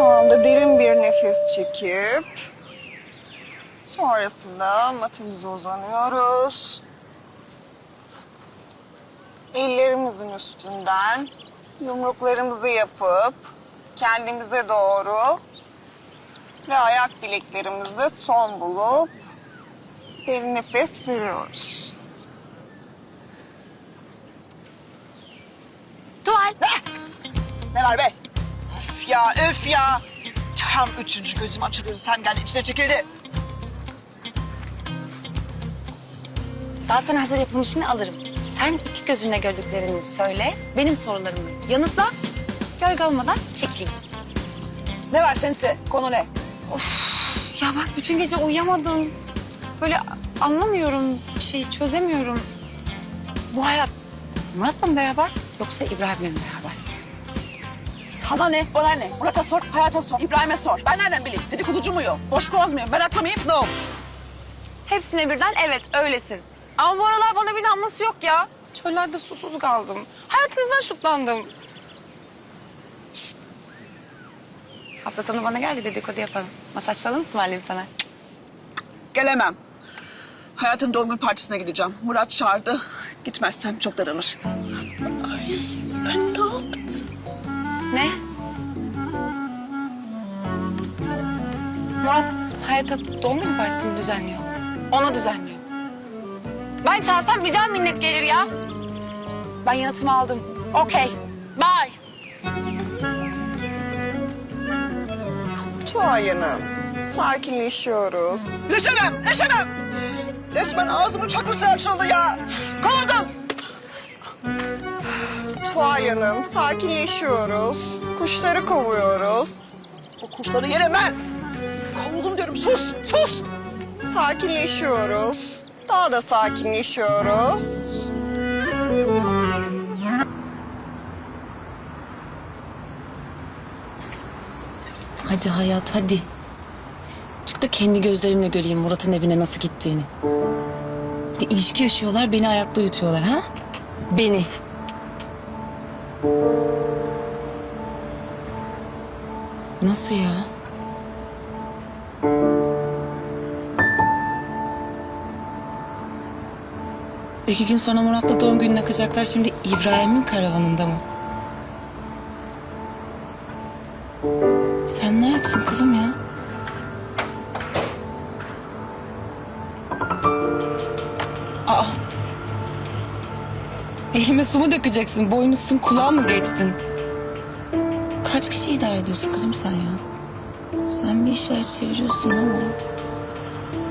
Şu anda derin bir nefes çekip sonrasında matımıza uzanıyoruz. Ellerimizin üstünden yumruklarımızı yapıp kendimize doğru ve ayak bileklerimizde son bulup derin nefes veriyoruz. Tuval. Ne var be? Ya öf ya. Tam üçüncü gözüm açılıyor. Sen gel içine çekildi. Daha sana hazır yapılmışını alırım. Sen iki gözünle gördüklerini söyle. Benim sorularımı yanıtla. Gölge olmadan çekileyim. Ne var sense? Konu ne? Ya ben bütün gece uyuyamadım. Böyle anlamıyorum bir şey çözemiyorum. Bu hayat Murat'la mı beraber yoksa İbrahim'le mi beraber? Sana ne? Bana ne? Murat'a sor, Hayat'a sor, İbrahim'e sor. Ben nereden bileyim? Dedikoducu muyum? Boş boğaz mıyım? Meraklı mıyım? No. Hepsine birden evet öylesin. Ama bu aralar bana bir damlası yok ya. Çöllerde susuz kaldım. Hayatınızdan şutlandım. Şşt. Hafta sonu bana gel de dedikodu yapalım. Masaj falan ısmarlayayım sana. Gelemem. Hayat'ın doğum günü partisine gideceğim. Murat çağırdı. Gitmezsem çok daralır. Ay, ben ne yaptım? Ne? Murat Hayat'a doğum günü partisi mi düzenliyor? Ona düzenliyor. Ben çağırsam rica minnet gelir ya. Ben yanıtımı aldım. Okey. Bye. Tuğay Hanım, sakinleşiyoruz. Leşemem, leşemem. Resmen ağzımın çakısı açıldı ya. Kovuldum. Tuğay Hanım, sakinleşiyoruz. Kuşları kovuyoruz. Bu kuşları yerim ben. Kovuldum diyorum. Sus, sus. Sakinleşiyoruz. Daha da sakinleşiyoruz. Hadi hayat hadi. Çık da kendi gözlerimle göreyim Murat'ın evine nasıl gittiğini. Bir ilişki yaşıyorlar beni ayakta yutuyorlar ha? Beni. Nasıl ya? İki gün sonra Murat'la doğum gününe akacaklar şimdi İbrahim'in karavanında mı? Sen ne ayaksın kızım ya? Elime su mu dökeceksin? Boynuzsun kulağa mı geçtin? Kaç kişi idare ediyorsun kızım sen ya? Sen bir işler çeviriyorsun ama...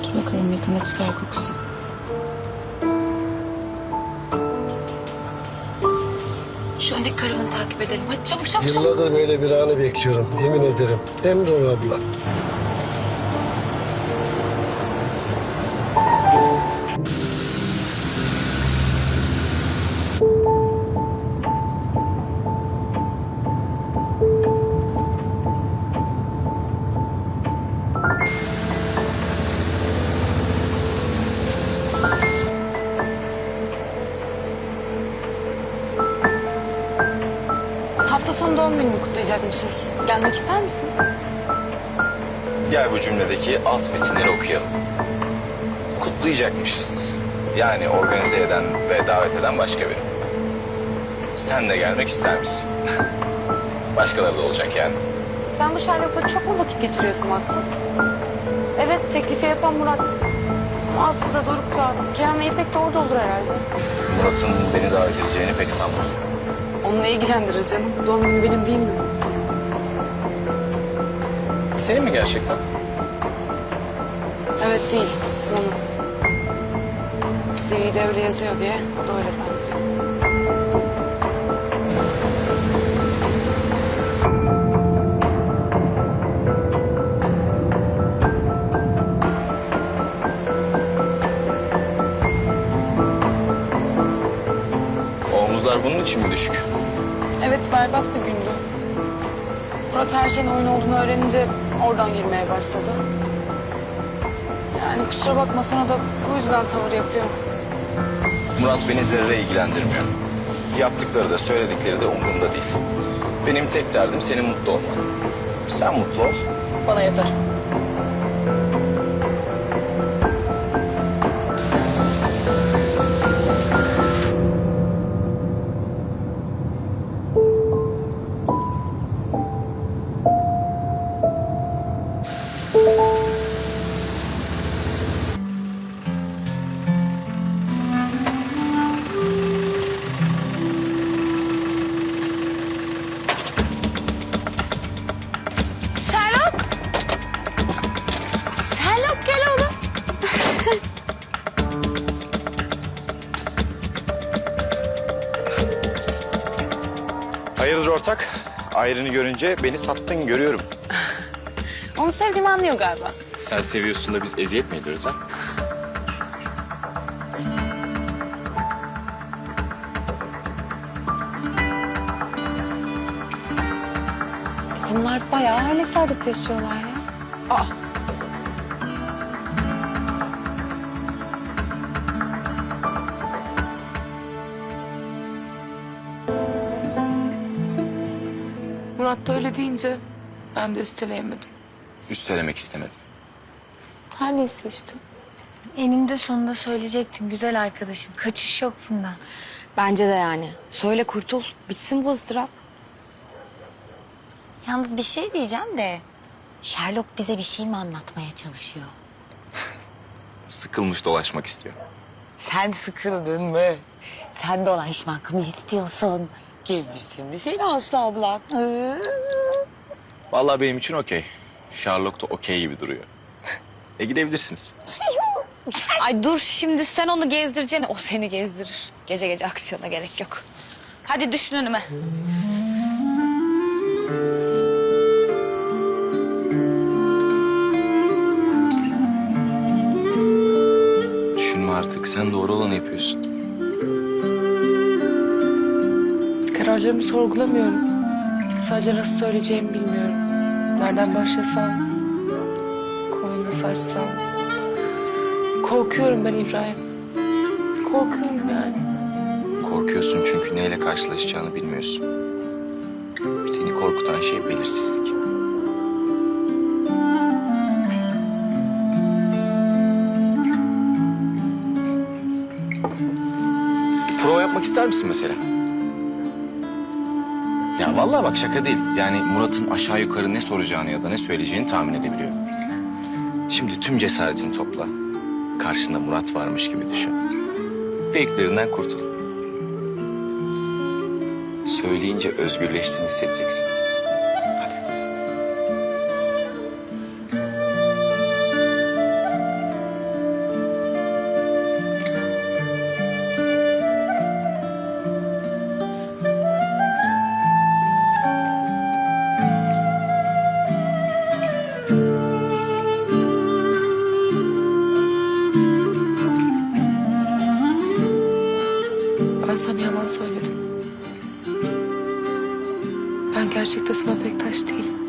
Dur bakalım yakında çıkar kokusu. Şu öndeki karavanı takip edelim. Hadi çabuk çabuk çabuk. Yıllardır böyle bir anı bekliyorum. Yemin ederim. Emre abla. Sonu doğum günümü kutlayacakmışız. Gelmek ister misin? Gel bu cümledeki alt metinleri okuyalım. Kutlayacakmışız. Yani organize eden ve davet eden başka biri. Sen de gelmek ister misin? Başkaları da olacak yani. Sen bu Sherlock'la çok mu vakit geçiriyorsun Watson? Evet, teklifi yapan Murat. Ama Aslı da Doruk da, Kerem ve İpek de orada olur herhalde. Murat'ın beni davet edeceğini pek sanmam. Onunla ilgilendirir canım. Doğum günü benim değil mi? Senin mi gerçekten? Evet değil, Sunan'ın. CV'de öyle yazıyor diye, o da öyle zannediyor. Omuzlar bunun için mi düşük? Evet, berbat bir gündü. Murat her şeyin oyun olduğunu öğrenince oradan girmeye başladı. Yani kusura bakma sana da bu yüzden tavır yapıyor. Murat beni zerre ilgilendirmiyor. Yaptıkları da söyledikleri de umurumda değil. Benim tek derdim senin mutlu olman. Sen mutlu ol. Bana yeter. Ortak? Ayrını görünce beni sattın görüyorum. Onu sevdiğimi anlıyor galiba. Sen seviyorsun da biz eziyet mi ediyoruz ha? Bunlar bayağı aile saadet yaşıyorlar ya. Aa. Murat da öyle deyince ben de üsteleyemedim. Üstelemek istemedim. Her neyse işte. Eninde sonunda söyleyecektin güzel arkadaşım. Kaçış yok bundan. Bence de yani. Söyle kurtul. Bitsin bu ızdırap. Yalnız bir şey diyeceğim de... Sherlock bize bir şey mi anlatmaya çalışıyor? Sıkılmış dolaşmak istiyor. Sen sıkıldın mı? Sen dolaşmak mı istiyorsun? Gezdirsin mi seni Aslı ablan? Vallahi benim için okey. Sherlock da okey gibi duruyor. e gidebilirsiniz. Ay dur şimdi sen onu gezdireceksin. O seni gezdirir. Gece gece aksiyona gerek yok. Hadi düşün önüme. Düşünme artık. Sen doğru olanı yapıyorsun. Kararlarımı sorgulamıyorum. Sadece nasıl söyleyeceğimi bilmiyorum. Nereden başlasam, konuyu nasıl açsam. Korkuyorum ben İbrahim. Korkuyorum yani. Korkuyorsun çünkü neyle karşılaşacağını bilmiyorsun. Seni korkutan şey belirsizlik. Prova yapmak ister misin mesela? Vallahi bak şaka değil. Yani Murat'ın aşağı yukarı ne soracağını ya da ne söyleyeceğini tahmin edebiliyorum. Şimdi tüm cesaretini topla. Karşında Murat varmış gibi düşün. Fake'lerinden kurtul. Söyleyince özgürleştiğini hissedeceksin. Çelik taş değilim.